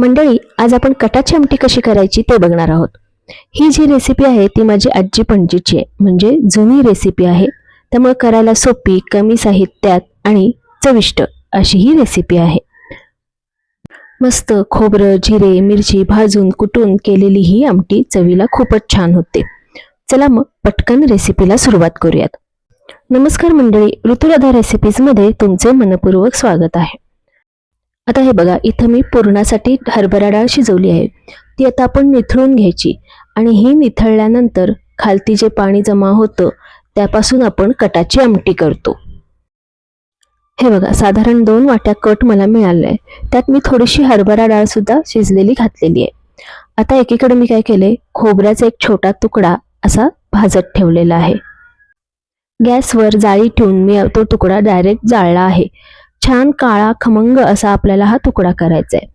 मंडळी आज आपण कटाची आमटी कशी करायची ते बघणार आहोत. ही जी रेसिपी आहे ती माझी आजी पणजीची आहे. म्हणजे जुनी रेसिपी आहे. त्यामुळे करायला सोपी कमी साहित्यात आणि चविष्ट अशी ही रेसिपी आहे. मस्त खोबरं जिरे मिरची भाजून कुटून केलेली ही आमटी चवीला खूपच छान होते. चला मग पटकन रेसिपीला सुरुवात करूयात. नमस्कार मंडळी ऋतुराधा रेसिपीजमध्ये तुमचे मनपूर्वक स्वागत आहे. आता हे बघा इथं मी पुरणासाठी हरभरा डाळ शिजवली आहे. ती आता आपण निथळून घ्यायची आणि ही निथळल्यानंतर खालती जे पाणी जमा होतं त्यापासून आपण कटाची आमटी करतो. हे बघा साधारण दोन वाट्या कट मला मिळाले आहे त्यात मी थोडीशी हरभरा डाळ सुद्धा शिजलेली घातलेली आहे. आता एकीकडे मी काय केले खोबऱ्याचा एक छोटा तुकडा असा भाजत ठेवलेला आहे. गॅसवर जाळी ठेवून मी तो तुकडा डायरेक्ट जाळला आहे. छान काळा खमंग असा आपल्याला हा तुकडा करायचा आहे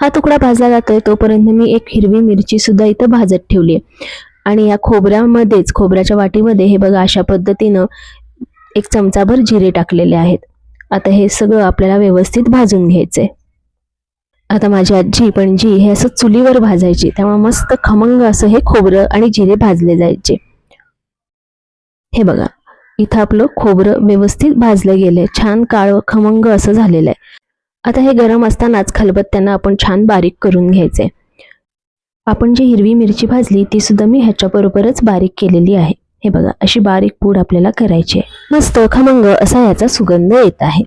हा तुकडा भाजला जातोय तोपर्यंत मी एक हिरवी मिरची सुद्धा इथं भाजत ठेवली आहे आणि या खोबऱ्यामध्येच खोबऱ्याच्या वाटीमध्ये हे बघा अशा पद्धतीनं एक चमचाभर जिरे टाकलेले आहेत. आता हे सगळं आपल्याला व्यवस्थित भाजून घ्यायचंय. आता माझी आजी पणजी हे असं चुलीवर भाजायची त्यामुळे मस्त खमंग असं हे खोबरं आणि जिरे भाजले जायचे. हे बघा. इथं आपलं खोबरं व्यवस्थित भाजलं गेलंय. छान काळं खमंग असं झालेलं आहे. आता हे गरम असतानाच खलबत्त्यांना आपण छान बारीक करून घ्यायचे आपण जी हिरवी मिरची भाजली ती सुद्धा मी ह्याच्याबरोबरच बारीक केलेली आहे. हे बघा अशी बारीक पूड आपल्याला करायची आहे. मस्त खमंग असा याचा सुगंध येत आहे.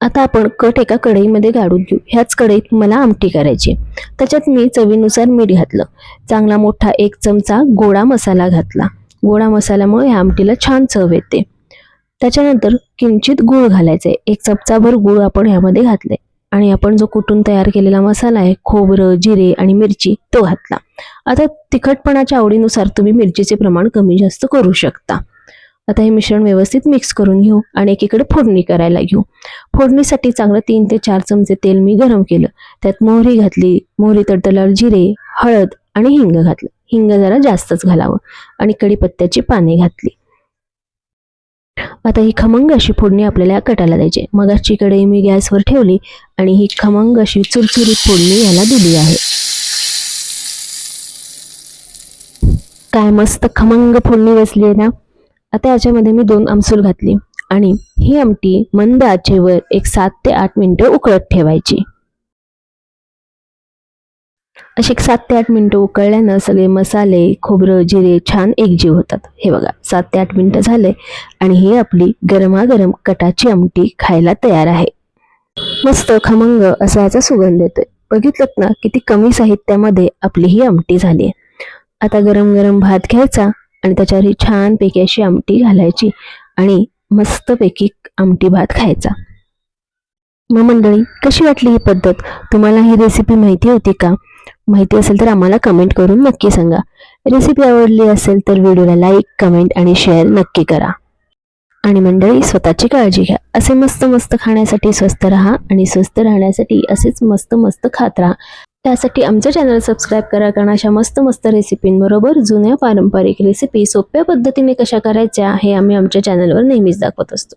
आता आपण कट एका कढईमध्ये गाडून घेऊ. ह्याच कढईत मला आमटी करायची त्याच्यात मी चवीनुसार मीठ घातलं. चांगला मोठा एक चमचा गोडा मसाला घातला. गोडा मसाल्यामुळे ह्या आमटीला छान चव येते. त्याच्यानंतर किंचित गूळ घालायचे एक चमचाभर गूळ आपण ह्यामध्ये घातले आणि आपण जो कुटून तयार केलेला मसाला आहे खोबरं जिरे आणि मिरची तो घातला. आता तिखटपणाच्या आवडीनुसार तुम्ही मिरचीचे प्रमाण कमी जास्त करू शकता. आता हे मिश्रण व्यवस्थित मिक्स करून घेऊ आणि एकीकडे फोडणी करायला घेऊ. फोडणीसाठी चांगलं तीन ते चार चमचे तेल मी गरम केलं. त्यात मोहरी घातली मोहरी तडतल्यावर जिरे हळद आणि हिंग घातलं. हिंग जरा जास्तच घालावं आणि कढीपत्त्याची पाने घातली. आता ही खमंग अशी फोडणी आपल्याला कटाला द्यायची मग अशी कढई मी गॅसवर ठेवली आणि ही खमंग अशी चुरचुरीत फोडणी याला दिली आहे. काय मस्त खमंग फोडणी बसली आहे ना? आता याच्यामध्ये मी दोन आमसूल घातली आणि ही आमटी मंद आचेवर एक सात ते आठ मिनिटं उकळत ठेवायची. अशी एक सात ते आठ मिनिटं उकळल्यानं सगळे मसाले खोबरं जिरे छान एकजीव होतात. हे बघा सात ते आठ मिनिटं झाले आणि ही आपली गरमागरम कटाची आमटी खायला तयार आहे. मस्त खमंग असा याचा सुगंध येतोय. बघितलं ना किती कमी साहित्यामध्ये आपली ही आमटी झाली आहे. आता गरम गरम भात घ्यायचा आणि त्याच्यावर ही छानपैकी अशी आमटी घालायची आणि मस्तपैकी आमटी भात खायचा. मग मंडळी कशी वाटली ही पद्धत? तुम्हाला ही रेसिपी माहिती होती का? माहिती असेल तर आम्हाला कमेंट करून नक्की सांगा. रेसिपी आवडली असेल तर व्हिडिओला लाईक कमेंट आणि शेअर नक्की करा. आणि मंडळी स्वतःची काळजी घ्या. असे मस्त मस्त खाण्यासाठी स्वस्त राहा आणि स्वस्त राहण्यासाठी असेच मस्त मस्त खात राहा. त्यासाठी आमचं चॅनल सबस्क्राईब करा कारण अशा मस्त मस्त रेसिपींबरोबर जुन्या पारंपरिक रेसिपी सोप्या पद्धतीने कशा करायच्या हे आम्ही आमच्या चॅनलवर नेहमीच दाखवत असतो.